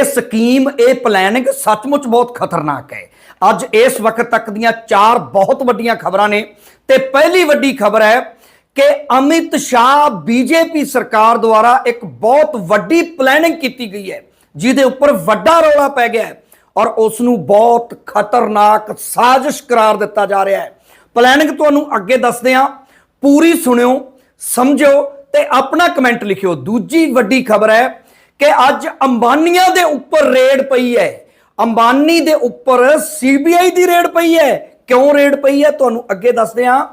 ਇਹ ਸਕੀਮ, ਇਹ ਪਲੈਨਿੰਗ ਸੱਚਮੁੱਚ ਬਹੁਤ ਖਤਰਨਾਕ ਹੈ। ਅੱਜ ਇਸ ਵਕਤ ਤੱਕ ਦੀਆਂ ਚਾਰ ਬਹੁਤ ਵੱਡੀਆਂ ਖਬਰਾਂ ਨੇ ਤੇ ਪਹਿਲੀ ਵੱਡੀ ਖਬਰ ਹੈ ਕਿ ਅਮਿਤ ਸ਼ਾਹ ਬੀਜੇਪੀ ਸਰਕਾਰ ਦੁਆਰਾ ਇੱਕ ਬਹੁਤ ਵੱਡੀ ਪਲੈਨਿੰਗ ਕੀਤੀ ਗਈ ਹੈ, ਜਿਹਦੇ ਉੱਪਰ ਵੱਡਾ ਰੌਲਾ ਪੈ ਗਿਆ ਹੈ ਔਰ ਉਸ ਨੂੰ ਬਹੁਤ ਖਤਰਨਾਕ ਸਾਜ਼ਿਸ਼ ਕਰਾਰ ਦਿੱਤਾ ਜਾ ਰਿਹਾ ਹੈ। ਪਲੈਨਿੰਗ ਤੁਹਾਨੂੰ ਅੱਗੇ ਦੱਸਦੇ ਹਾਂ। ਪੂਰੀ ਸੁਣਿਓ, ਸਮਝਿਓ ਤੇ ਆਪਣਾ ਕਮੈਂਟ ਲਿਖਿਓ। ਦੂਜੀ ਵੱਡੀ ਖਬਰ ਹੈ ਕਿ ਅੱਜ ਅੰਬਾਨੀਆਂ ਦੇ ਉੱਪਰ ਰੇਡ ਪਈ ਹੈ। ਅੰਬਾਨੀ ਦੇ ਉੱਪਰ ਸੀਬੀਆਈ ਦੀ ਰੇਡ ਪਈ ਹੈ। ਕਿਉਂ ਰੇਡ ਪਈ ਹੈ? ਤੁਹਾਨੂੰ ਅੱਗੇ ਦੱਸਦੇ ਹਾਂ।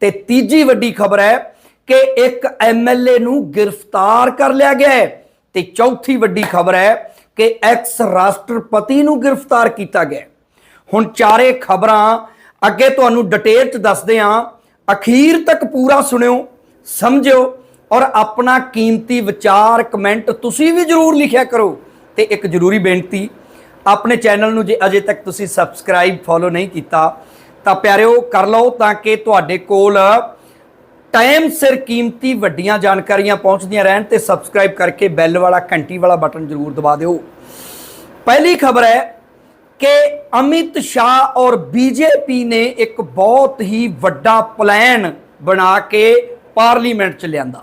ਤੇ ਤੀਜੀ ਵੱਡੀ ਖਬਰ ਹੈ ਕਿ ਇੱਕ ਐਮਐਲਏ ਨੂੰ ਗ੍ਰਿਫਤਾਰ ਕਰ ਲਿਆ ਗਿਆ ਹੈ। ਤੇ ਚੌਥੀ ਵੱਡੀ ਖਬਰ ਹੈ ਕਿ ਐਕਸ ਰਾਸ਼ਟਰਪਤੀ ਨੂੰ ਗ੍ਰਿਫਤਾਰ ਕੀਤਾ ਗਿਆ ਹੁਣ ਚਾਰੇ ਖਬਰਾਂ ਅੱਗੇ ਤੁਹਾਨੂੰ ਡਿਟੇਲ ਚ ਦੱਸਦੇ ਹਾਂ। ਅਖੀਰ ਤੱਕ ਪੂਰਾ ਸੁਣਿਓ, ਸਮਝਿਓ ਔਰ ਆਪਣਾ ਕੀਮਤੀ ਵਿਚਾਰ, ਕਮੈਂਟ ਤੁਸੀਂ ਵੀ ਜਰੂਰ ਲਿਖਿਆ ਕਰੋ ਤੇ ਇੱਕ ਜ਼ਰੂਰੀ ਬੇਨਤੀ, ਆਪਣੇ ਚੈਨਲ ਨੂੰ ਜੇ ਅਜੇ ਤੱਕ ਤੁਸੀਂ ਸਬਸਕ੍ਰਾਈਬ ਫੋਲੋ ਨਹੀਂ ਕੀਤਾ, ਤਾਂ ਪਿਆਰਿਓ ਕਰ ਲਓ ਤਾਂ ਕਿ ਤੁਹਾਡੇ ਕੋਲ ਟਾਈਮ ਸਿਰ ਕੀਮਤੀ ਵੱਡੀਆਂ ਜਾਣਕਾਰੀਆਂ ਪਹੁੰਚਦੀਆਂ ਰਹਿਣ ਤੇ ਸਬਸਕ੍ਰਾਈਬ ਕਰਕੇ ਬੈਲ ਵਾਲਾ, ਘੰਟੀ ਵਾਲਾ ਬਟਨ ਜ਼ਰੂਰ ਦਬਾ ਦਿਓ। ਪਹਿਲੀ ਖਬਰ ਹੈ ਕਿ ਅਮਿਤ ਸ਼ਾਹ ਔਰ ਬੀਜੇਪੀ ਨੇ ਇੱਕ ਬਹੁਤ ਹੀ ਵੱਡਾ ਪਲਾਨ ਬਣਾ ਕੇ ਪਾਰਲੀਮੈਂਟ ਚ ਲਿਆਂਦਾ।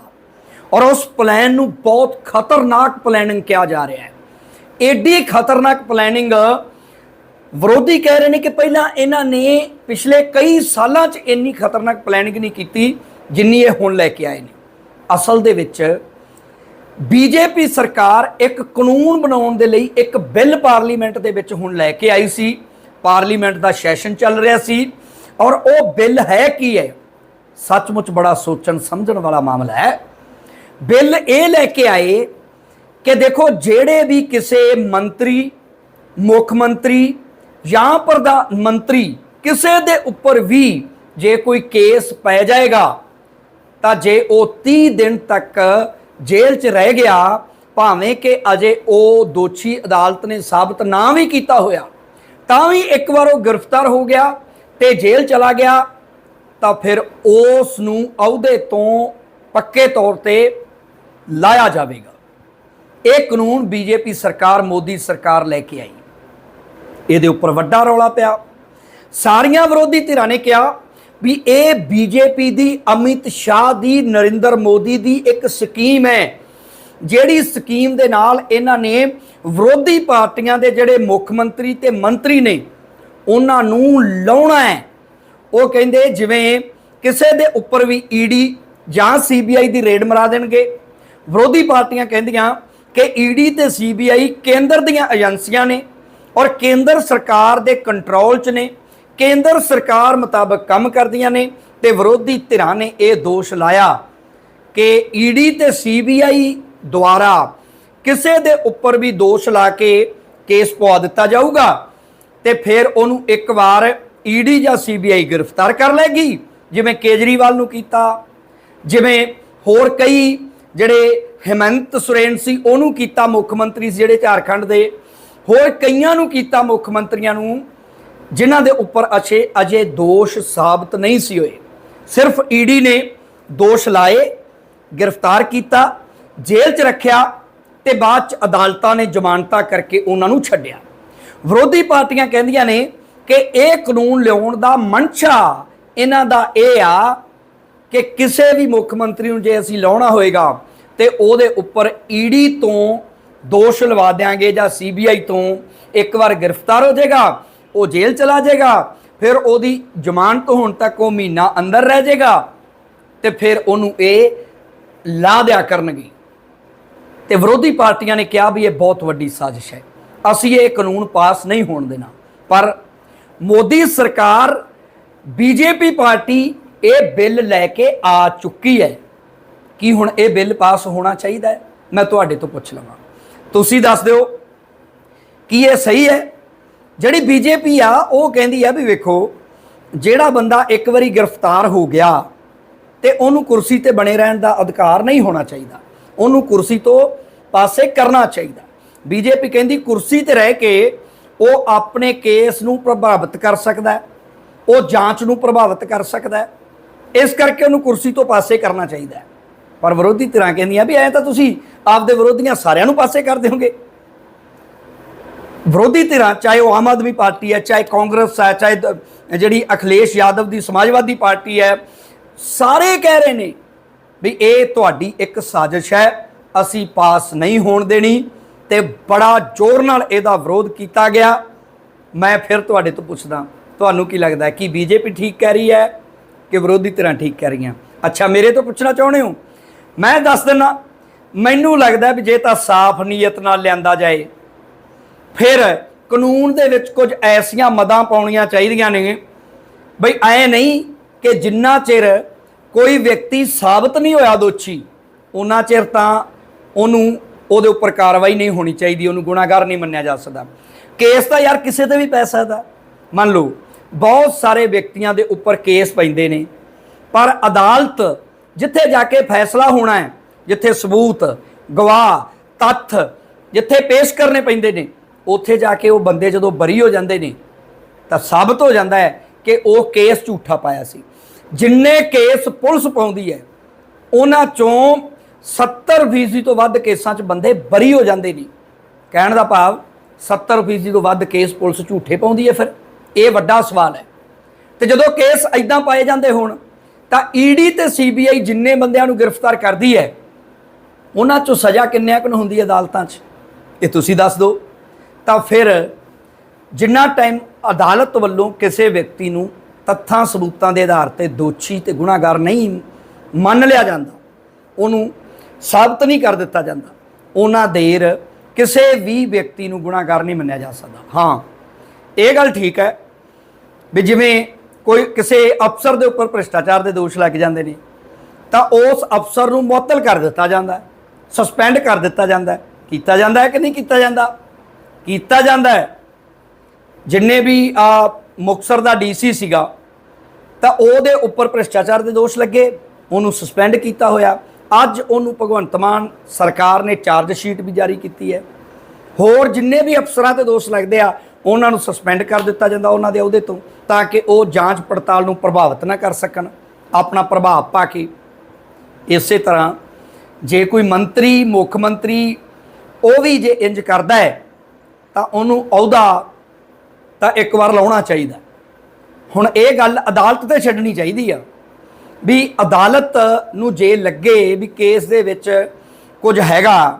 ਔਰ ਉਸ ਪਲਾਨ ਨੂੰ ਬਹੁਤ ਖਤਰਨਾਕ ਪਲੈਨਿੰਗ ਕਿਹਾ ਜਾ ਰਿਹਾ ਹੈ। ਏਡੀ ਖਤਰਨਾਕ ਪਲੈਨਿੰਗ ਵਿਰੋਧੀ ਕਹਿ ਰਹੇ ਨੇ ਕਿ ਪਹਿਲਾਂ ਇਹਨਾਂ ਨੇ ਪਿਛਲੇ ਕਈ ਸਾਲਾਂ 'ਚ ਇੰਨੀ ਖਤਰਨਾਕ ਪਲੈਨਿੰਗ ਨਹੀਂ ਕੀਤੀ ਜਿੰਨੀ ਇਹ ਹੁਣ ਲੈ ਕੇ ਆਏ ਨੇ। ਅਸਲ ਦੇ ਵਿੱਚ ਬੀਜੇਪੀ ਸਰਕਾਰ ਇੱਕ ਕਾਨੂੰਨ ਬਣਾਉਣ ਦੇ ਲਈ ਇੱਕ ਬਿੱਲ ਪਾਰਲੀਮੈਂਟ ਦੇ ਵਿੱਚ ਹੁਣ ਲੈ ਕੇ ਆਈ ਸੀ। ਪਾਰਲੀਮੈਂਟ ਦਾ ਸੈਸ਼ਨ ਚੱਲ ਰਿਹਾ ਸੀ ਔਰ ਉਹ ਬਿੱਲ ਹੈ ਕੀ ਹੈ? ਸੱਚਮੁੱਚ ਬੜਾ ਸੋਚਣ ਸਮਝਣ ਵਾਲਾ ਮਾਮਲਾ ਹੈ। ਬਿੱਲ ਇਹ ਲੈ ਕੇ ਆਏ ਕਿ ਦੇਖੋ ਜਿਹੜੇ ਵੀ ਕਿਸੇ ਮੰਤਰੀ, ਮੁੱਖ ਮੰਤਰੀ ਜਾਂ ਪ੍ਰਧਾਨ ਮੰਤਰੀ ਕਿਸੇ ਦੇ ਉੱਪਰ ਵੀ ਜੇ ਕੋਈ ਕੇਸ ਪੈ ਜਾਏਗਾ, ਤਾਂ ਜੇ ਉਹ 30 ਦਿਨ ਤੱਕ ਜੇਲ੍ਹ 'ਚ ਰਹਿ ਗਿਆ, ਭਾਵੇਂ ਕਿ ਅਜੇ ਉਹ ਦੋਸ਼ੀ ਅਦਾਲਤ ਨੇ ਸਾਬਤ ਨਾ ਵੀ ਕੀਤਾ ਹੋਇਆ, ਤਾਂ ਵੀ ਇੱਕ ਵਾਰ ਉਹ ਗ੍ਰਿਫਤਾਰ ਹੋ ਗਿਆ ਤੇ ਜੇਲ੍ਹ ਚਲਾ ਗਿਆ, ਤਾਂ ਫਿਰ ਉਸ ਨੂੰ ਅਹੁਦੇ ਤੋਂ ਪੱਕੇ ਤੌਰ ਤੇ ਲਾਇਆ ਜਾਵੇਗਾ। ਇਹ ਕਾਨੂੰਨ ਬੀਜੇਪੀ ਸਰਕਾਰ, ਮੋਦੀ ਸਰਕਾਰ ਲੈ ਕੇ ਆਈ। ਇਹਦੇ ਉੱਪਰ ਵੱਡਾ ਰੌਲਾ ਪਿਆ। ਸਾਰੀਆਂ ਵਿਰੋਧੀ ਧਿਰਾਂ ਨੇ ਕਿਹਾ ਵੀ ਇਹ ਬੀਜੇਪੀ ਦੀ, ਅਮਿਤ ਸ਼ਾਹ ਦੀ, ਨਰਿੰਦਰ ਮੋਦੀ ਦੀ ਇੱਕ ਸਕੀਮ ਹੈ। ਜਿਹੜੀ ਸਕੀਮ ਦੇ ਨਾਲ ਇਹਨਾਂ ਨੇ ਵਿਰੋਧੀ ਪਾਰਟੀਆਂ ਦੇ ਜਿਹੜੇ ਮੁੱਖ ਮੰਤਰੀ ਤੇ ਮੰਤਰੀ ਨੇ, ਉਹਨਾਂ ਨੂੰ ਲਾਉਣਾ ਹੈ। ਉਹ ਕਹਿੰਦੇ ਜਿਵੇਂ ਕਿਸੇ ਦੇ ਉੱਪਰ ਵੀ ਈਡੀ ਜਾਂ ਸੀਬੀਆਈ ਦੀ ਰੇਡ ਮਰਾ ਦੇਣਗੇ ਵਿਰੋਧੀ ਪਾਰਟੀਆਂ ਕਹਿੰਦੀਆਂ ਕਿ ਈਡੀ ਤੇ ਸੀਬੀਆਈ ਕੇਂਦਰ ਦੀਆਂ ਏਜੰਸੀਆਂ ਨੇ ਔਰ ਕੇਂਦਰ ਸਰਕਾਰ ਦੇ ਕੰਟਰੋਲ 'ਚ ਨੇ, ਕੇਂਦਰ ਸਰਕਾਰ ਮੁਤਾਬਕ ਕੰਮ ਕਰਦੀਆਂ ਨੇ ਤੇ ਵਿਰੋਧੀ ਧਿਰਾਂ ਨੇ ਇਹ ਦੋਸ਼ ਲਾਇਆ ਕਿ ਈਡੀ ਤੇ ਸੀਬੀਆਈ ਦੁਆਰਾ ਕਿਸੇ ਦੇ ਉੱਪਰ ਵੀ ਦੋਸ਼ ਲਾ ਕੇ ਕੇਸ ਪਵਾ ਦਿੱਤਾ ਜਾਊਗਾ ਤੇ ਫਿਰ ਉਹਨੂੰ ਇੱਕ ਵਾਰ ਈਡੀ ਜਾਂ ਸੀਬੀਆਈ ਗ੍ਰਿਫਤਾਰ ਕਰ ਲੈਗੀ ਜਿਵੇਂ ਕੇਜਰੀਵਾਲ ਨੂੰ ਕੀਤਾ, ਜਿਵੇਂ ਹੋਰ ਕਈ ਜਿਹੜੇ ਹਿਮੰਤ ਸੁਰੇਨ ਸੀ, ਉਹਨੂੰ ਕੀਤਾ ਮੁੱਖ ਮੰਤਰੀ ਸੀ ਜਿਹੜੇ ਝਾਰਖੰਡ ਦੇ। ਹੋਰ ਕਈਆਂ ਨੂੰ ਕੀਤਾ ਮੁੱਖ ਮੰਤਰੀਆਂ ਨੂੰ, ਜਿਨ੍ਹਾਂ ਦੇ ਉੱਪਰ ਅਛੇ ਅਜੇ ਦੋਸ਼ ਸਾਬਤ ਨਹੀਂ ਸੀ ਹੋਏ। ਸਿਰਫ ਈਡੀ ਨੇ ਦੋਸ਼ ਲਾਏ, ਗ੍ਰਿਫਤਾਰ ਕੀਤਾ, ਜੇਲ੍ਹ 'ਚ ਰੱਖਿਆ ਤੇ ਬਾਅਦ 'ਚ ਅਦਾਲਤਾਂ ਨੇ ਜ਼ਮਾਨਤਾਂ ਕਰਕੇ ਉਹਨਾਂ ਨੂੰ ਛੱਡਿਆ। ਵਿਰੋਧੀ ਪਾਰਟੀਆਂ ਕਹਿੰਦੀਆਂ ਨੇ ਕਿ ਇਹ ਕਾਨੂੰਨ ਲਿਆਉਣ ਦਾ ਮਨਸ਼ਾ ਇਹਨਾਂ ਦਾ ਇਹ ਆ ਕਿ ਕਿਸੇ ਵੀ ਮੁੱਖ ਮੰਤਰੀ ਨੂੰ ਜੇ ਅਸੀਂ ਲਾਉਣਾ ਹੋਏਗਾ ਤੇ ਉਹਦੇ ਉੱਪਰ ਈਡੀ ਤੋਂ ਦੋਸ਼ ਲਵਾ ਦਿਆਂਗੇ ਜਾਂ ਸੀਬੀਆਈ ਤੋਂ ਇੱਕ ਵਾਰ ਗ੍ਰਿਫਤਾਰ ਹੋ ਜਾਏਗਾ, ਉਹ ਜੇਲ੍ਹ ਚਲਾ ਜਾਏਗਾ, ਫਿਰ ਉਹਦੀ ਜ਼ਮਾਨਤ ਹੋਣ ਤੱਕ ਉਹ ਮਹੀਨਾ ਅੰਦਰ ਰਹਿ ਜਾਏਗਾ ਤੇ ਫਿਰ ਉਹਨੂੰ ਇਹ ਲਾ ਦਿਆ ਕਰਨਗੇ। ਤੇ ਵਿਰੋਧੀ ਪਾਰਟੀਆਂ ਨੇ ਕਿਹਾ ਵੀ ਇਹ ਬਹੁਤ ਵੱਡੀ ਸਾਜ਼ਿਸ਼ ਹੈ। ਅਸੀਂ ਇਹ ਕਾਨੂੰਨ ਪਾਸ ਨਹੀਂ ਹੋਣ ਦੇਣਾ। ਪਰ ਮੋਦੀ ਸਰਕਾਰ, ਬੀਜੇਪੀ ਪਾਰਟੀ ਇਹ ਬਿੱਲ ਲੈ ਕੇ ਆ ਚੁੱਕੀ ਹੈ ਕੀ ਹੁਣ ਇਹ ਬਿੱਲ ਪਾਸ ਹੋਣਾ ਚਾਹੀਦਾ ਹੈ? ਮੈਂ ਤੁਹਾਡੇ ਤੋਂ ਪੁੱਛ ਲਵਾਂ। ਤੁਸੀਂ ਦੱਸ ਦਿਓ ਕੀ ਇਹ ਸਹੀ ਹੈ? ਜਿਹੜੀ ਬੀਜੇਪੀ ਆ, ਉਹ ਕਹਿੰਦੀ ਆ ਵੀ ਵੇਖੋ, ਜਿਹੜਾ ਬੰਦਾ ਇੱਕ ਵਾਰੀ ਗ੍ਰਿਫਤਾਰ ਹੋ ਗਿਆ ਤੇ ਉਹਨੂੰ ਕੁਰਸੀ ਤੇ ਬਣੇ ਰਹਿਣ ਦਾ ਅਧਿਕਾਰ ਨਹੀਂ ਹੋਣਾ ਚਾਹੀਦਾ। ਉਹਨੂੰ ਕੁਰਸੀ ਤੋਂ ਪਾਸੇ ਕਰਨਾ ਚਾਹੀਦਾ। ਬੀਜੇਪੀ ਕਹਿੰਦੀ ਕੁਰਸੀ ਤੇ ਰਹਿ ਕੇ ਉਹ ਆਪਣੇ ਕੇਸ ਨੂੰ ਪ੍ਰਭਾਵਿਤ ਕਰ ਸਕਦਾ ਉਹ ਜਾਂਚ ਨੂੰ ਪ੍ਰਭਾਵਿਤ ਕਰ ਸਕਦਾ ਇਸ ਕਰਕੇ ਉਹਨੂੰ ਕੁਰਸੀ ਤੋਂ ਪਾਸੇ ਕਰਨਾ ਚਾਹੀਦਾ ਹੈ। ਪਰ ਵਿਰੋਧੀ ਧਿਰਾਂ ਕਹਿੰਦੀਆਂ ਵੀ ਐ ਤਾਂ ਤੁਸੀਂ ਆਪਦੇ ਵਿਰੋਧੀਆਂ ਸਾਰਿਆਂ ਨੂੰ ਪਾਸੇ ਕਰ ਦਿਓਗੇ। ਵਿਰੋਧੀ ਧਿਰਾਂ, ਚਾਹੇ ਉਹ ਆਮ ਆਦਮੀ ਪਾਰਟੀ ਹੈ, ਚਾਹੇ ਕਾਂਗਰਸ ਹੈ, ਚਾਹੇ ਜਿਹੜੀ ਅਖਿਲੇਸ਼ ਯਾਦਵ ਦੀ ਸਮਾਜਵਾਦੀ ਪਾਰਟੀ ਹੈ, ਸਾਰੇ ਕਹਿ ਰਹੇ ਨੇ ਵੀ ਇਹ ਤੁਹਾਡੀ ਇੱਕ ਸਾਜ਼ਿਸ਼ ਹੈ, ਅਸੀਂ ਪਾਸ ਨਹੀਂ ਹੋਣ ਦੇਣੀ ਤੇ ਬੜਾ ਜ਼ੋਰ ਨਾਲ ਇਹਦਾ ਵਿਰੋਧ ਕੀਤਾ ਗਿਆ। ਮੈਂ ਫਿਰ ਤੁਹਾਡੇ ਤੋਂ ਪੁੱਛਦਾ, ਤੁਹਾਨੂੰ ਕੀ ਲੱਗਦਾ ਹੈ ਕਿ ਬੀਜੇਪੀ ਠੀਕ ਕਹਿ ਰਹੀ ਹੈ? ਕਿ ਵਿਰੋਧੀ ਧਿਰਾਂ ਠੀਕ ਕਹਿ ਰਹੀਆਂ। ਅੱਛਾ, ਮੇਰੇ ਤੋਂ ਪੁੱਛਣਾ ਚਾਹੁੰਦੇ ਹੋ? ਮੈਂ ਦੱਸ ਦਿੰਦਾ ਮੈਨੂੰ ਲੱਗਦਾ ਵੀ ਜੇ ਤਾਂ ਸਾਫ਼ ਨੀਅਤ ਨਾਲ ਲਿਆਂਦਾ ਜਾਏ, ਫਿਰ ਕਾਨੂੰਨ ਦੇ ਵਿੱਚ ਕੁਝ ਐਸੀਆਂ ਮਦਾਂ ਪਾਉਣੀਆਂ ਚਾਹੀਦੀਆਂ ਨੇ। ਬਈ ਐ ਨਹੀਂ ਕਿ ਜਿੰਨਾ ਚਿਰ ਕੋਈ ਵਿਅਕਤੀ ਸਾਬਤ ਨਹੀਂ ਹੋਇਆ ਦੋਸ਼ੀ ਉਹਨਾਂ ਚਿਰ ਤਾਂ ਉਹਨੂੰ ਉਹਦੇ ਉੱਪਰ ਕਾਰਵਾਈ ਨਹੀਂ ਹੋਣੀ ਚਾਹੀਦੀ, ਉਹਨੂੰ ਗੁਨਾਹਗਾਰ ਨਹੀਂ ਮੰਨਿਆ ਜਾ ਸਕਦਾ। ਕੇਸ ਤਾਂ ਯਾਰ ਕਿਸੇ ਤੇ ਵੀ ਪੈ ਸਕਦਾ। ਮੰਨ ਲਓ ਬਹੁਤ ਸਾਰੇ ਵਿਅਕਤੀਆਂ ਦੇ ਉੱਪਰ ਕੇਸ ਪੈਂਦੇ ਨੇ। ਪਰ ਅਦਾਲਤ ਜਿੱਥੇ ਜਾ ਕੇ ਫੈਸਲਾ ਹੋਣਾ ਹੈ, ਜਿੱਥੇ ਸਬੂਤ, ਗਵਾਹ, ਤੱਥ ਜਿੱਥੇ ਪੇਸ਼ ਕਰਨੇ ਪੈਂਦੇ ਨੇ, ਉੱਥੇ ਜਾ ਕੇ ਉਹ ਬੰਦੇ ਜਦੋਂ ਬਰੀ ਹੋ ਜਾਂਦੇ ਨੇ, ਤਾਂ ਸਾਬਤ ਹੋ ਜਾਂਦਾ ਹੈ ਕਿ ਉਹ ਕੇਸ ਝੂਠਾ ਪਾਇਆ ਸੀ। ਜਿੰਨੇ ਕੇਸ ਪੁਲਿਸ ਪਾਉਂਦੀ ਹੈ, ਉਹਨਾਂ ਚੋਂ 70% ਤੋਂ ਵੱਧ ਕੇਸਾਂ 'ਚ ਬੰਦੇ ਬਰੀ ਹੋ ਜਾਂਦੇ ਨੇ। ਕਹਿਣ ਦਾ ਭਾਵ 70% ਤੋਂ ਵੱਧ ਕੇਸ ਪੁਲਿਸ ਝੂਠੇ ਪਾਉਂਦੀ ਹੈ ਫਿਰ। ਇਹ ਵੱਡਾ ਸਵਾਲ ਹੈ। ਤੇ ਜਦੋਂ ਕੇਸ ਐਦਾਂ ਪਾਏ ਜਾਂਦੇ ਹੋਣ, ਤਾਂ ਈਡੀ ਤੇ ਸੀਬੀਆਈ ਜਿੰਨੇ ਬੰਦਿਆਂ ਨੂੰ ਗ੍ਰਿਫਤਾਰ ਕਰਦੀ ਹੈ, ਉਹਨਾਂ 'ਚੋਂ ਸਜ਼ਾ ਕਿੰਨਿਆਂ ਕੁ ਨੂੰ ਹੁੰਦੀ ਹੈ ਅਦਾਲਤਾਂ 'ਚ? ਇਹ ਤੁਸੀਂ ਦੱਸ ਦਿਓ। ਤਾਂ ਫਿਰ ਜਿੰਨਾ ਟਾਈਮ ਅਦਾਲਤ ਵੱਲੋਂ ਕਿਸੇ ਵਿਅਕਤੀ ਨੂੰ ਤੱਥਾਂ ਸਬੂਤਾਂ ਦੇ ਆਧਾਰ ਤੇ ਦੋਸ਼ੀ ਤੇ ਗੁਨਾਹਗਾਰ ਨਹੀਂ ਮੰਨ ਲਿਆ ਜਾਂਦਾ, ਉਹਨੂੰ ਸਾਬਤ ਨਹੀਂ ਕਰ ਦਿੱਤਾ ਜਾਂਦਾ, ਉਹਨਾਂ ਦੇਰ ਕਿਸੇ ਵੀ ਵਿਅਕਤੀ ਨੂੰ ਗੁਨਾਹਗਾਰ ਨਹੀਂ ਮੰਨਿਆ ਜਾ ਸਕਦਾ। ਹਾਂ। ਇਹ ਗੱਲ ਠੀਕ ਹੈ ਵੀ ਜਿਵੇਂ ਕੋਈ ਕਿਸੇ ਅਫਸਰ ਦੇ ਉੱਪਰ ਭ੍ਰਿਸ਼ਟਾਚਾਰ ਦੇ ਦੋਸ਼ ਲੱਗ ਜਾਂਦੇ ਨੇ, ਤਾਂ ਉਸ ਅਫਸਰ ਨੂੰ ਮੁਅੱਤਲ ਕਰ ਦਿੱਤਾ ਜਾਂਦਾ ਹੈ ਸਸਪੈਂਡ ਕਰ ਦਿੱਤਾ ਜਾਂਦਾ ਹੈ। ਕੀਤਾ ਜਾਂਦਾ ਹੈ ਕਿ ਨਹੀਂ ਕੀਤਾ ਜਾਂਦਾ? ਕੀਤਾ ਜਾਂਦਾ ਹੈ। ਜਿੰਨੇ ਵੀ ਆ ਮੁਕਸਰ ਦਾ ਡੀਸੀ ਸੀਗਾ, ਤਾਂ ਉਹਦੇ ਉੱਪਰ ਭ੍ਰਿਸ਼ਟਾਚਾਰ ਦੇ ਦੋਸ਼ ਲੱਗੇ, ਉਹਨੂੰ ਸਸਪੈਂਡ ਕੀਤਾ ਹੋਇਆ। ਅੱਜ ਉਹਨੂੰ ਭਗਵੰਤ ਮਾਨ ਸਰਕਾਰ ਨੇ ਚਾਰਜ ਸ਼ੀਟ ਵੀ ਜਾਰੀ ਕੀਤੀ ਹੈ। ਹੋਰ ਜਿੰਨੇ ਵੀ ਅਫਸਰਾਂ ਤੇ ਦੋਸ਼ ਲੱਗਦੇ ਆ ਉਹਨਾਂ ਨੂੰ ਸਸਪੈਂਡ ਕਰ ਦਿੱਤਾ ਜਾਂਦਾ ਉਹਨਾਂ ਦੇ ਅਹੁਦੇ ਤੋਂ, ਤਾਂ ਕਿ ਉਹ ਜਾਂਚ ਪੜਤਾਲ ਨੂੰ ਪ੍ਰਭਾਵਿਤ ਨਾ ਕਰ ਸਕਣ, ਆਪਣਾ ਪ੍ਰਭਾਵ ਪਾ ਕੇ। ਇਸੇ ਤਰ੍ਹਾਂ ਜੇ ਕੋਈ ਮੰਤਰੀ, ਮੁੱਖ ਮੰਤਰੀ, ਉਹ ਵੀ ਜੇ ਇੰਜ ਕਰਦਾ ਹੈ, ਤਾਂ ਉਹਨੂੰ ਅਹੁਦਾ ਤਾਂ ਇੱਕ ਵਾਰ ਲਾਉਣਾ ਚਾਹੀਦਾ। ਹੁਣ ਇਹ ਗੱਲ ਅਦਾਲਤ ਤੇ ਛੱਡਣੀ ਚਾਹੀਦੀ ਆ, ਵੀ ਅਦਾਲਤ ਨੂੰ ਜੇ ਲੱਗੇ ਵੀ ਕੇਸ ਦੇ ਵਿੱਚ ਕੁਝ ਹੈਗਾ,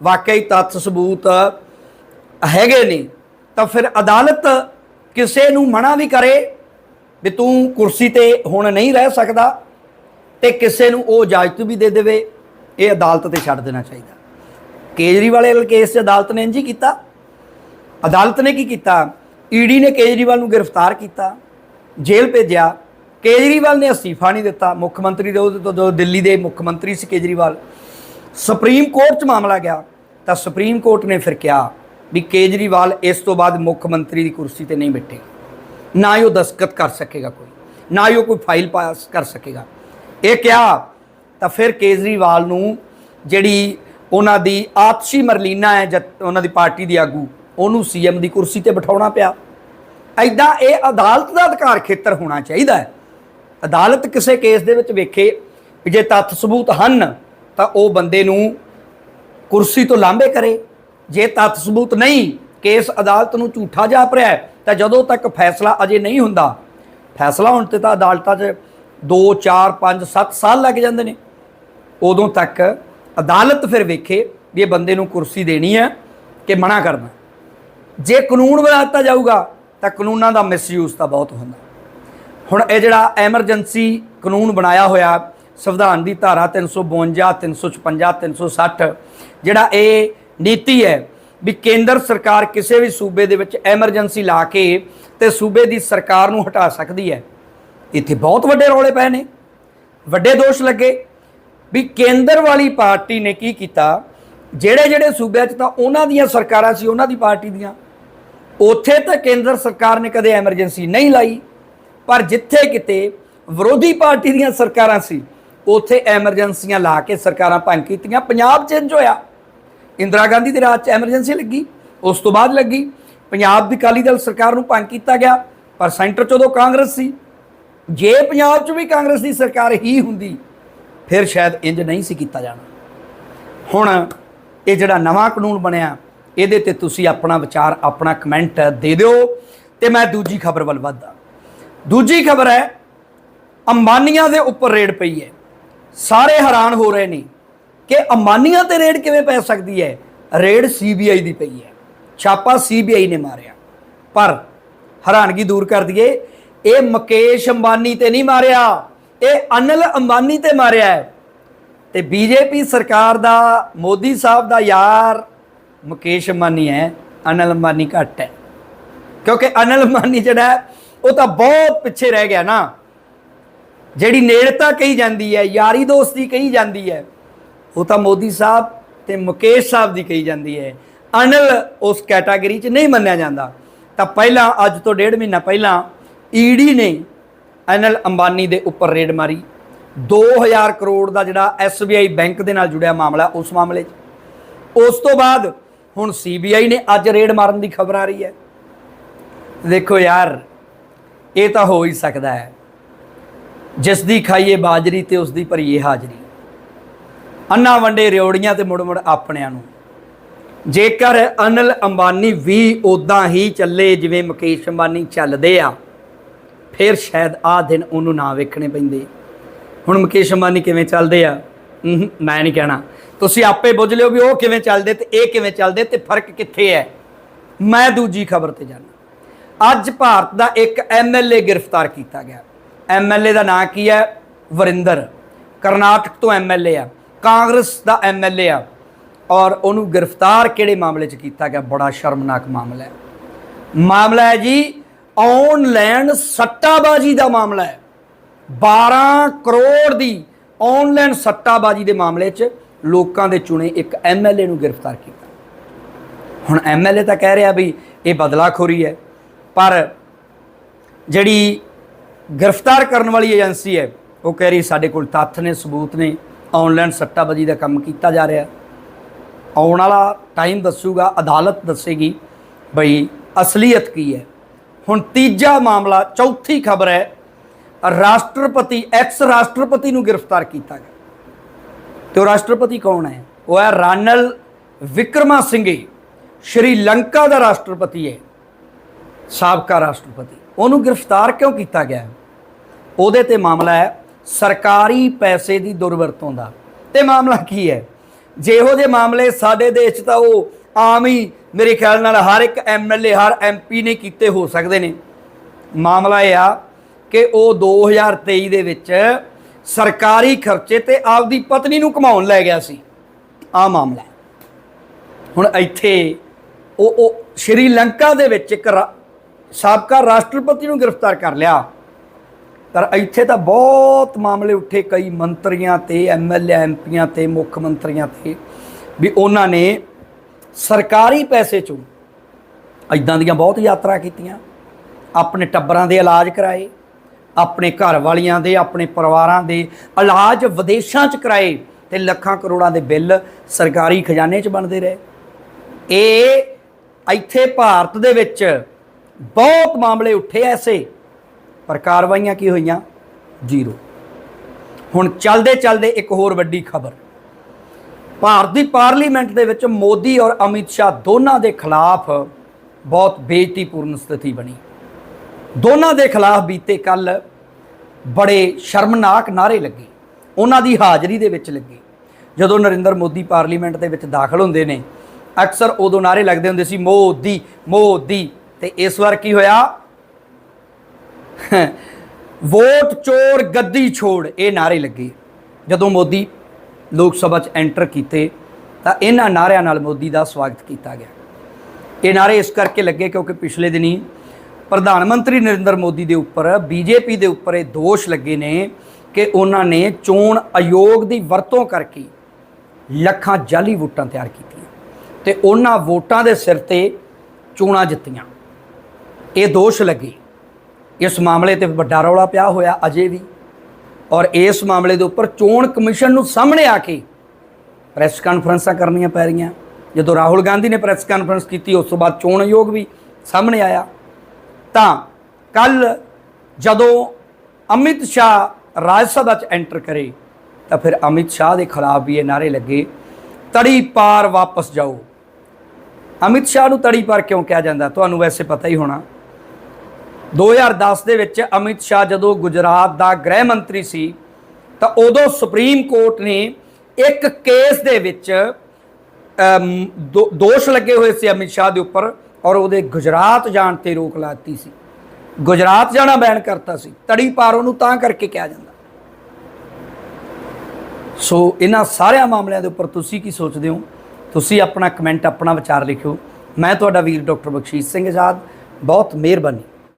ਵਾਕਈ ਤੱਥ ਸਬੂਤ ਹੈਗੇ ਨੇ ਤਾਂ ਫਿਰ ਅਦਾਲਤ ਕਿਸੇ ਨੂੰ ਮਨਾ ਵੀ ਕਰੇ ਵੀ ਤੂੰ ਕੁਰਸੀ ਤੇ ਹੁਣ ਨਹੀਂ ਰਹਿ ਸਕਦਾ ਤੇ ਕਿਸੇ ਨੂੰ ਉਹ ਇਜਾਜ਼ਤ ਵੀ ਦੇ ਦੇਵੇ। ਇਹ ਅਦਾਲਤ ਤੇ ਛੱਡ ਦੇਣਾ ਚਾਹੀਦਾ। ਕੇਜਰੀਵਾਲ ਕੇਸ 'ਚ ਅਦਾਲਤ ਨੇ ਇੰਜ ਹੀ ਕੀਤਾ। ਅਦਾਲਤ ਨੇ ਕੀ ਕੀਤਾ? ਈਡੀ ਨੇ ਕੇਜਰੀਵਾਲ ਨੂੰ ਗ੍ਰਿਫਤਾਰ ਕੀਤਾ, ਜੇਲ੍ਹ ਭੇਜਿਆ। ਕੇਜਰੀਵਾਲ ਨੇ ਅਸਤੀਫਾ ਨਹੀਂ ਦਿੱਤਾ। ਮੁੱਖ ਮੰਤਰੀ ਦੇ ਉਹਦੇ ਤੋਂ ਜਦੋਂ ਦਿੱਲੀ ਦੇ ਮੁੱਖ ਮੰਤਰੀ ਸੀ ਕੇਜਰੀਵਾਲ। ਸੁਪਰੀਮ ਕੋਰਟ 'ਚ ਮਾਮਲਾ ਗਿਆ। ਤਾਂ ਸੁਪਰੀਮ ਕੋਰਟ ਨੇ ਫਿਰ ਕਿਹਾ ਵੀ ਕੇਜਰੀਵਾਲ ਇਸ ਤੋਂ ਬਾਅਦ ਮੁੱਖ ਮੰਤਰੀ ਦੀ ਕੁਰਸੀ ਤੇ ਨਹੀਂ ਬੈਠੇ ਨਾ ਹੀ ਉਹ ਦਸਤਖਤ ਕਰ ਸਕੇਗਾ ਕੋਈ, ਨਾ ਹੀ ਉਹ ਕੋਈ ਫਾਈਲ ਪਾਸ ਕਰ ਸਕੇਗਾ। ਇਹ ਕਿਹਾ ਤਾਂ ਫਿਰ ਕੇਜਰੀਵਾਲ ਨੂੰ ਜਿਹੜੀ ਉਹਨਾਂ ਦੀ ਆਪਸੀ ਮਰਲੀਨਾ ਹੈ ਜਦ ਉਹਨਾਂ ਦੀ ਪਾਰਟੀ ਦੀ ਆਗੂ, ਉਹਨੂੰ ਸੀਐਮ ਦੀ ਕੁਰਸੀ ਤੇ ਬਿਠਾਉਣਾ ਪਿਆ। ਐਦਾਂ ਇਹ ਅਦਾਲਤ ਦਾ ਅਧਿਕਾਰ ਖੇਤਰ ਹੋਣਾ ਚਾਹੀਦਾ ਹੈ। ਅਦਾਲਤ ਕਿਸੇ ਕੇਸ ਦੇ ਵਿੱਚ ਵੇਖੇ ਵੀ ਜੇ ਤੱਥ ਸਬੂਤ ਹਨ, ਤਾਂ ਉਹ ਬੰਦੇ ਨੂੰ ਕੁਰਸੀ ਤੋਂ ਲਾਂਭੇ ਕਰੇ। ਜੇ ਤੱਥ ਸਬੂਤ ਨਹੀਂ ਕੇਸ ਅਦਾਲਤ ਨੂੰ ਝੂਠਾ ਜਾਪ ਰਿਹਾ ਹੈ, ਤਾਂ ਜਦੋਂ ਤੱਕ ਫੈਸਲਾ ਅਜੇ ਨਹੀਂ ਹੁੰਦਾ, ਫੈਸਲਾ ਹੋਣ ਤੇ ਤਾਂ ਅਦਾਲਤਾਂ 'ਚ 2 4 5 7 ਸਾਲ ਲੱਗ ਜਾਂਦੇ ਨੇ। ਉਦੋਂ ਤੱਕ ਅਦਾਲਤ ਫਿਰ ਵੇਖੇ ਵੀ ਇਹ ਬੰਦੇ ਨੂੰ ਕੁਰਸੀ ਦੇਣੀ ਹੈ ਕਿ ਮਨਾ ਕਰਨਾ। ਜੇ ਕਾਨੂੰਨ ਬਣਾ ਦਿੱਤਾ ਜਾਊਗਾ, ਤਾਂ ਕਾਨੂੰਨਾਂ ਦਾ ਮਿਸਯੂਜ਼ ਤਾਂ ਬਹੁਤ ਹੁੰਦਾ। ਹੁਣ ਇਹ ਜਿਹੜਾ ਐਮਰਜੈਂਸੀ ਕਾਨੂੰਨ ਬਣਾਇਆ ਹੋਇਆ, ਸੰਵਿਧਾਨ ਦੀ ਧਾਰਾ 352 356 360 ਜਿਹੜਾ ਇਹ ਨੀਤੀ ਹੈ ਵੀ ਕੇਂਦਰ ਸਰਕਾਰ ਕਿਸੇ ਵੀ ਸੂਬੇ ਦੇ ਵਿੱਚ ਐਮਰਜੈਂਸੀ ਲਾ ਕੇ ਤੇ ਸੂਬੇ ਦੀ ਸਰਕਾਰ ਨੂੰ ਹਟਾ ਸਕਦੀ ਹੈ। ਇੱਥੇ ਬਹੁਤ ਵੱਡੇ ਰੌਲੇ ਪਏ ਨੇ। ਵੱਡੇ ਦੋਸ਼ ਲੱਗੇ ਵੀ ਕੇਂਦਰ ਵਾਲੀ ਪਾਰਟੀ ਨੇ ਕੀ ਕੀਤਾ? ਜਿਹੜੇ ਜਿਹੜੇ ਸੂਬਿਆਂ 'ਚ ਤਾਂ ਉਹਨਾਂ ਦੀਆਂ ਸਰਕਾਰਾਂ ਸੀ, ਉਹਨਾਂ ਦੀ ਪਾਰਟੀ ਦੀਆਂ। ਉੱਥੇ ਤਾਂ ਕੇਂਦਰ ਸਰਕਾਰ ਨੇ ਕਦੇ ਐਮਰਜੈਂਸੀ ਨਹੀਂ ਲਾਈ, ਪਰ ਜਿੱਥੇ ਕਿਤੇ ਵਿਰੋਧੀ ਪਾਰਟੀ ਦੀਆਂ ਸਰਕਾਰਾਂ ਸੀ, ਉੱਥੇ ਐਮਰਜੈਂਸੀਆਂ ਲਾ ਕੇ ਸਰਕਾਰਾਂ ਭੰਗ ਕੀਤੀਆਂ। ਪੰਜਾਬ ਚੇਂਜ ਹੋਇਆ। ਇੰਦਰਾ ਗਾਂਧੀ ਦੇ ਰਾਜ 'ਚ ਐਮਰਜੈਂਸੀ ਲੱਗੀ, ਉਸ ਤੋਂ ਬਾਅਦ ਲੱਗੀ। ਪੰਜਾਬ ਦੀ ਅਕਾਲੀ ਦਲ ਸਰਕਾਰ ਨੂੰ ਭੰਗ ਕੀਤਾ ਗਿਆ, ਪਰ ਸੈਂਟਰ 'ਚ ਉਦੋਂ ਕਾਂਗਰਸ ਸੀ। ਜੇ ਪੰਜਾਬ 'ਚ ਵੀ ਕਾਂਗਰਸ ਦੀ ਸਰਕਾਰ ਹੀ ਹੁੰਦੀ, ਫਿਰ ਸ਼ਾਇਦ ਇੰਜ ਨਹੀਂ ਸੀ ਕੀਤਾ ਜਾਣਾ। ਹੁਣ ਇਹ ਜਿਹੜਾ ਨਵਾਂ ਕਾਨੂੰਨ ਬਣਿਆ, ਇਹਦੇ ਤੇ ਤੁਸੀਂ ਆਪਣਾ ਵਿਚਾਰ, ਆਪਣਾ ਕਮੈਂਟ ਦੇ ਦਿਓ, ਤੇ ਮੈਂ ਦੂਜੀ ਖਬਰ ਵੱਲ ਵਧਦਾ। ਦੂਜੀ ਖਬਰ ਹੈ, ਅੰਬਾਨੀਆਂ ਦੇ ਉੱਪਰ ਰੇਡ ਪਈ ਹੈ। ਸਾਰੇ ਹੈਰਾਨ ਹੋ ਰਹੇ ਨੇ ਕਿ ਅੰਬਾਨੀਆਂ ਤੇ ਰੇਡ ਕਿਵੇਂ ਪੈ ਸਕਦੀ ਹੈ? ਰੇਡ ਸੀਬੀਆਈ ਦੀ ਪਈ ਹੈ। ਛਾਪਾ ਸੀਬੀਆਈ ਨੇ ਮਾਰਿਆ। ਪਰ ਹੈਰਾਨਗੀ ਦੂਰ ਕਰ ਦਈਏ, ਇਹ ਮੁਕੇਸ਼ ਅੰਬਾਨੀ ਤੇ ਨਹੀਂ ਮਾਰਿਆ। ਇਹ ਅਨਿਲ ਅੰਬਾਨੀ ਤੇ ਮਾਰਿਆ ਹੈ। ਤੇ ਬੀਜੇਪੀ ਸਰਕਾਰ ਦਾ, ਮੋਦੀ ਸਾਹਿਬ ਦਾ ਯਾਰ ਮੁਕੇਸ਼ ਅੰਬਾਨੀ ਹੈ। ਅਨਿਲ ਅੰਬਾਨੀ ਘੱਟ ਹੈ। ਕਿਉਂਕਿ ਅਨਿਲ ਅੰਬਾਨੀ ਜਿਹੜਾ ਉਹ ਤਾਂ ਬਹੁਤ ਪਿੱਛੇ ਰਹਿ ਗਿਆ ਨਾ। ਜਿਹੜੀ ਨੇੜਤਾ ਕਹੀ ਜਾਂਦੀ ਹੈ, ਯਾਰੀ ਦੋਸਤੀ ਕਹੀ ਜਾਂਦੀ ਹੈ। ਉਹ ਤਾਂ ਮੋਦੀ ਸਾਹਿਬ ਤੇ ਮੁਕੇਸ਼ ਸਾਹਿਬ ਦੀ ਕਹੀ ਜਾਂਦੀ ਹੈ। ਅਨਿਲ ਉਸ ਕੈਟਾਗਰੀ 'ਚ ਨਹੀਂ ਮੰਨਿਆ ਜਾਂਦਾ। ਤਾਂ ਪਹਿਲਾਂ, ਅੱਜ ਤੋਂ ਡੇਢ ਮਹੀਨਾ ਪਹਿਲਾਂ ਈਡੀ ਨੇ ਅਨਿਲ ਅੰਬਾਨੀ ਦੇ ਉੱਪਰ ਰੇਡ ਮਾਰੀ। 2000 ਕਰੋੜ ਦਾ ਜਿਹੜਾ SBI ਬੈਂਕ ਦੇ ਨਾਲ ਜੁੜਿਆ ਮਾਮਲਾ, ਉਸ ਮਾਮਲੇ 'ਚ। ਉਸ ਤੋਂ ਬਾਅਦ ਹੁਣ ਸੀਬੀਆਈ ਨੇ ਅੱਜ ਰੇਡ ਮਾਰਨ ਦੀ ਖਬਰ ਆ ਰਹੀ ਹੈ। ਦੇਖੋ ਯਾਰ, ਇਹ ਤਾਂ ਹੋ ਹੀ ਸਕਦਾ ਹੈ। ਜਿਸ ਦੀ ਖਾਈਏ ਬਾਜਰੀ ਤੇ ਉਸ ਦੀ ਭਰੀਏ ਹਾਜ਼ਰੀ। ਅੰਨਾ ਵੰਡੇ ਰਿਓੜੀਆਂ ਤੇ ਮੁੜ ਮੁੜ ਆਪਣਿਆਂ ਨੂੰ। ਜੇਕਰ ਅਨਿਲ ਅੰਬਾਨੀ ਵੀ ਉਦਾਂ ਹੀ ਚੱਲੇ ਜਿਵੇਂ ਮੁਕੇਸ਼ ਅੰਬਾਨੀ ਚੱਲਦੇ ਆ, ਫਿਰ ਸ਼ਾਇਦ ਆਹ ਦਿਨ ਉਹਨੂੰ ਨਾ ਵੇਖਣੇ ਪੈਂਦੇ। ਹੁਣ ਮੁਕੇਸ਼ ਅੰਬਾਨੀ ਕਿਵੇਂ ਚੱਲਦੇ ਆ? ਮੈਂ ਨਹੀਂ ਕਹਿਣਾ। ਤੁਸੀਂ ਆਪੇ ਬੁੱਝ ਲਿਓ ਵੀ ਉਹ ਕਿਵੇਂ ਚੱਲਦੇ ਤੇ ਇਹ ਕਿਵੇਂ ਚੱਲਦੇ ਤੇ ਫ਼ਰਕ ਕਿੱਥੇ ਹੈ। ਮੈਂ ਦੂਜੀ ਖਬਰ ਤੇ ਜਾਣਾ। ਅੱਜ ਭਾਰਤ ਦਾ ਇੱਕ ਐਮਐਲਏ ਗ੍ਰਿਫਤਾਰ ਕੀਤਾ ਗਿਆ। ਐਮਐਲਏ ਦਾ ਨਾਂ ਕੀ ਹੈ? ਵਰਿੰਦਰ। ਕਰਨਾਟਕ ਤੋਂ ਐਮਐਲਏ ਆ। ਕਾਂਗਰਸ ਦਾ ਐਮਐਲਏ ਆ ਔਰ ਉਹਨੂੰ ਗ੍ਰਿਫਤਾਰ ਕਿਹੜੇ ਮਾਮਲੇ 'ਚ ਕੀਤਾ ਗਿਆ? ਬੜਾ ਸ਼ਰਮਨਾਕ ਮਾਮਲਾ ਹੈ। ਮਾਮਲਾ ਹੈ ਜੀ ਆਨਲਾਈਨ ਸੱਟਾਬਾਜ਼ੀ ਦਾ ਮਾਮਲਾ ਹੈ। 12 ਕਰੋੜ ਦੀ ਆਨਲਾਈਨ ਸੱਟਾਬਾਜ਼ੀ ਦੇ ਮਾਮਲੇ 'ਚ ਲੋਕਾਂ ਦੇ ਚੁਣੇ ਇੱਕ ਐਮਐਲਏ ਨੂੰ ਗ੍ਰਿਫਤਾਰ ਕੀਤਾ। ਹੁਣ ਐਮਐਲਏ ਤਾਂ ਕਹਿ ਰਿਹਾ ਵੀ ਇਹ ਬਦਲਾਖੋਰੀ ਹੈ, ਪਰ ਜਿਹੜੀ ਗ੍ਰਿਫਤਾਰ ਕਰਨ ਵਾਲੀ ਏਜੰਸੀ ਹੈ, ਉਹ ਕਹਿ ਰਹੀ ਸਾਡੇ ਕੋਲ ਤੱਥ ਨੇ, ਸਬੂਤ ਨੇ। ਆਨਲਾਈਨ ਸੱਟਾਬਾਜ਼ੀ ਦਾ ਕੰਮ ਕੀਤਾ ਜਾ ਰਿਹਾ। ਆਉਣ ਵਾਲਾ ਟਾਈਮ ਦੱਸੂਗਾ, ਅਦਾਲਤ ਦੱਸੇਗੀ ਬਈ ਅਸਲੀਅਤ ਕੀ ਹੈ। ਹੁਣ ਤੀਜਾ ਮਾਮਲਾ, ਚੌਥੀ ਖਬਰ ਹੈ, ਰਾਸ਼ਟਰਪਤੀ ਐਕਸ ਰਾਸ਼ਟਰਪਤੀ ਨੂੰ ਗ੍ਰਿਫਤਾਰ ਕੀਤਾ ਗਿਆ। ਤੇ ਉਹ ਰਾਸ਼ਟਰਪਤੀ ਕੌਣ ਹੈ? ਉਹ ਹੈ ਰਾਨਲ ਵਿਕਰਮਾ ਸਿੰਘੇ ਸ਼੍ਰੀਲੰਕਾ ਦਾ ਰਾਸ਼ਟਰਪਤੀ ਹੈ, ਸਾਬਕਾ ਰਾਸ਼ਟਰਪਤੀ। ਉਹਨੂੰ ਗ੍ਰਿਫਤਾਰ ਕਿਉਂ ਕੀਤਾ ਗਿਆ? ਉਹਦੇ ਤੇ ਮਾਮਲਾ ਹੈ ਸਰਕਾਰੀ ਪੈਸੇ ਦੀ ਦੁਰਵਰਤੋਂ ਦਾ। ਤੇ ਮਾਮਲਾ ਕੀ ਹੈ? ਜਿਹੋ ਜਿਹੇ ਮਾਮਲੇ ਸਾਡੇ ਦੇਸ਼ 'ਚ ਤਾਂ ਉਹ ਆਮ ਹੀ ਮੇਰੇ ਖਿਆਲ ਨਾਲ ਹਰ ਇੱਕ ਐਮਐਲਏ ਹਰ ਐਮਪੀ ਨੇ ਕੀਤੇ ਹੋ ਸਕਦੇ ਨੇ। ਮਾਮਲਾ ਇਹ ਆ ਕਿ ਉਹ 2023 ਦੇ ਵਿੱਚ ਸਰਕਾਰੀ ਖਰਚੇ ਤੇ ਆਪਦੀ ਪਤਨੀ ਨੂੰ ਕਮਾਉਣ ਲੈ ਗਿਆ ਸੀ। ਆ ਮਾਮਲਾ ਹੁਣ ਇੱਥੇ ਉਹ ਉਹ ਸ਼੍ਰੀਲੰਕਾ ਦੇ ਵਿੱਚ ਇੱਕ ਰਾ- ਸਾਬਕਾ ਰਾਸ਼ਟਰਪਤੀ ਨੂੰ ਗ੍ਰਿਫਤਾਰ ਕਰ ਲਿਆ। ਪਰ ਇੱਥੇ ਤਾਂ ਬਹੁਤ ਮਾਮਲੇ ਉੱਠੇ ਕਈ ਮੰਤਰੀਆਂ ਤੇ ਐਮਐਲਏ ਐਮਪੀਆਂ ਤੇ, ਮੁੱਖ ਮੰਤਰੀਆਂ ਤੇ, ਵੀ ਉਹਨਾਂ ਨੇ ਸਰਕਾਰੀ ਪੈਸੇ ਚੋਂ ਇਦਾਂ ਦੀਆਂ ਬਹੁਤ ਯਾਤਰਾ ਕੀਤੀਆਂ। ਆਪਣੇ ਟੱਬਰਾਂ ਦੇ ਇਲਾਜ ਕਰਾਏ, ਆਪਣੇ ਘਰ ਵਾਲੀਆਂ ਦੇ, ਆਪਣੇ ਪਰਿਵਾਰਾਂ ਦੇ ਇਲਾਜ ਵਿਦੇਸ਼ਾਂ 'ਚ ਕਰਾਏ ਤੇ ਲੱਖਾਂ ਕਰੋੜਾਂ ਦੇ ਬਿੱਲ ਸਰਕਾਰੀ ਖਜ਼ਾਨੇ 'ਚ ਬਣਦੇ ਰਹੇ। ਇਹ ਇੱਥੇ ਭਾਰਤ ਦੇ ਵਿੱਚ ਬਹੁਤ ਮਾਮਲੇ ਉੱਠੇ ਐਸੇ ਪਰ ਕਾਰਵਾਈਆਂ ਕੀ ਹੋਈਆਂ? ਜ਼ੀਰੋ। ਹੁਣ ਚੱਲਦੇ ਚੱਲਦੇ ਇੱਕ ਹੋਰ ਵੱਡੀ ਖਬਰ। ਭਾਰਤ ਦੀ ਪਾਰਲੀਮੈਂਟ ਦੇ ਵਿੱਚ ਮੋਦੀ ਔਰ ਅਮਿਤ ਸ਼ਾਹ ਦੋਨਾਂ ਦੇ ਖਿਲਾਫ ਬਹੁਤ ਬੇਇੱਜ਼ਤੀਪੂਰਨ ਸਥਿਤੀ ਬਣੀ। ਦੋਨਾਂ ਦੇ ਖਿਲਾਫ ਬੀਤੇ ਕੱਲ ਬੜੇ ਸ਼ਰਮਨਾਕ ਨਾਰੇ ਲੱਗੇ। ਉਹਨਾਂ ਦੀ ਹਾਜ਼ਰੀ ਦੇ ਵਿੱਚ ਲੱਗੇ। ਜਦੋਂ ਨਰਿੰਦਰ ਮੋਦੀ ਪਾਰਲੀਮੈਂਟ ਦੇ ਵਿੱਚ ਦਾਖਲ ਹੁੰਦੇ ਨੇ, ਅਕਸਰ ਉਦੋਂ ਨਾਰੇ ਲੱਗਦੇ ਹੁੰਦੇ ਸੀ, ਮੋਦੀ ਮੋਦੀ, ਤੇ ਇਸ ਵਾਰ ਕੀ ਹੋਇਆ? ਵੋਟ, ਚੋਰ, ਗੱਦੀ ਛੋੜ, ਇਹ ਨਾਰੇ ਲੱਗੇ। ਜਦੋਂ ਮੋਦੀ ਲੋਕ ਸਭਾ 'ਚ ਐਂਟਰ ਕੀਤੇ, ਤਾਂ ਇਹਨਾਂ ਨਾਰਿਆਂ ਨਾਲ ਮੋਦੀ ਦਾ ਸਵਾਗਤ ਕੀਤਾ ਗਿਆ। ਇਹ ਨਾਰੇ ਇਸ ਕਰਕੇ ਲੱਗੇ ਕਿਉਂਕਿ ਪਿਛਲੇ ਦਿਨੀ ਪ੍ਰਧਾਨ ਮੰਤਰੀ ਨਰਿੰਦਰ ਮੋਦੀ ਦੇ ਉੱਪਰ, ਬੀਜੇਪੀ ਦੇ ਉੱਪਰ ਇਹ ਦੋਸ਼ ਲੱਗੇ ਨੇ ਕਿ ਉਹਨਾਂ ਨੇ ਚੋਣ ਆਯੋਗ ਦੀ ਵਰਤੋਂ ਕਰਕੇ ਲੱਖਾਂ ਜਾਲੀ ਵੋਟਾਂ ਤਿਆਰ ਕੀਤੀਆਂ ਤੇ ਉਹਨਾਂ ਵੋਟਾਂ ਦੇ ਸਿਰ ਤੇ ਚੋਣਾਂ ਜਿੱਤੀਆਂ। ਇਹ ਦੋਸ਼ ਲੱਗੇ। ਇਸ ਮਾਮਲੇ ਤੇ ਵੱਡਾ ਰੌਲਾ ਪਿਆ ਹੋਇਆ ਅਜੇ ਵੀ। ਔਰ ਇਸ ਮਾਮਲੇ ਦੇ ਉੱਪਰ ਚੋਣ ਕਮਿਸ਼ਨ ਨੂੰ ਸਾਹਮਣੇ ਆ ਕੇ ਪ੍ਰੈਸ ਕਾਨਫਰੰਸਾਂ ਕਰਨੀਆਂ ਪੈ ਰਹੀਆਂ। ਜਦੋਂ ਰਾਹੁਲ ਗਾਂਧੀ ਨੇ ਪ੍ਰੈਸ ਕਾਨਫਰੰਸ ਕੀਤੀ, ਉਸ ਤੋਂ ਬਾਅਦ ਚੋਣ ਆਯੋਗ ਵੀ ਸਾਹਮਣੇ ਆਇਆ। ਤਾਂ ਕੱਲ ਜਦੋਂ ਅਮਿਤ ਸ਼ਾਹ ਰਾਜ ਸਭਾ 'ਚ ਐਂਟਰ ਕਰੇ, ਤਾਂ ਫਿਰ ਅਮਿਤ ਸ਼ਾਹ ਦੇ ਖਿਲਾਫ ਵੀ ਇਹ ਨਾਰੇ ਲੱਗੇ, ਤੜੀ ਪਾਰ ਵਾਪਸ ਜਾਓ। ਅਮਿਤ ਸ਼ਾਹ ਨੂੰ ਤੜੀ ਪਾਰ ਕਿਉਂ ਕਿਹਾ ਜਾਂਦਾ? ਤੁਹਾਨੂੰ ਵੈਸੇ ਪਤਾ ਹੀ ਹੋਣਾ। 2010 ਦੇ ਵਿੱਚ ਅਮਿਤ ਸ਼ਾਹ ਜਦੋਂ ਗੁਜਰਾਤ ਦਾ ਗ੍ਰਹਿ ਮੰਤਰੀ ਸੀ, ਤਾਂ ਉਦੋਂ ਸੁਪਰੀਮ ਕੋਰਟ ਨੇ ਇੱਕ ਕੇਸ ਦੇ ਵਿੱਚ ਦੋ- ਦੋਸ਼ ਲੱਗੇ ਹੋਏ ਸੀ ਅਮਿਤ ਸ਼ਾਹ ਦੇ ਉੱਪਰ ਔਰ ਉਹਦੇ ਗੁਜਰਾਤ ਜਾਣ ਤੇ ਰੋਕ ਲਾ ਦਿੱਤੀ ਸੀ। ਗੁਜਰਾਤ ਜਾਣਾ ਬੈਨ ਕਰਤਾ ਸੀ। ਤੜੀ ਪਾਰ ਉਹਨੂੰ ਤਾਂ ਕਰਕੇ ਕਿਹਾ ਜਾਂਦਾ। ਸੋ ਇਹਨਾਂ ਸਾਰਿਆਂ ਮਾਮਲਿਆਂ ਦੇ ਉੱਪਰ ਤੁਸੀਂ ਕੀ ਸੋਚਦੇ ਹੋ? ਤੁਸੀਂ ਆਪਣਾ ਕਮੈਂਟ, ਆਪਣਾ ਵਿਚਾਰ ਲਿਖਿਓ। ਮੈਂ ਤੁਹਾਡਾ ਵੀਰ ਡਾਕਟਰ ਬਖਸ਼ੀਸ਼ ਸਿੰਘ ਆਜ਼ਾਦ। ਬਹੁਤ ਮਿਹਰਬਾਨੀ।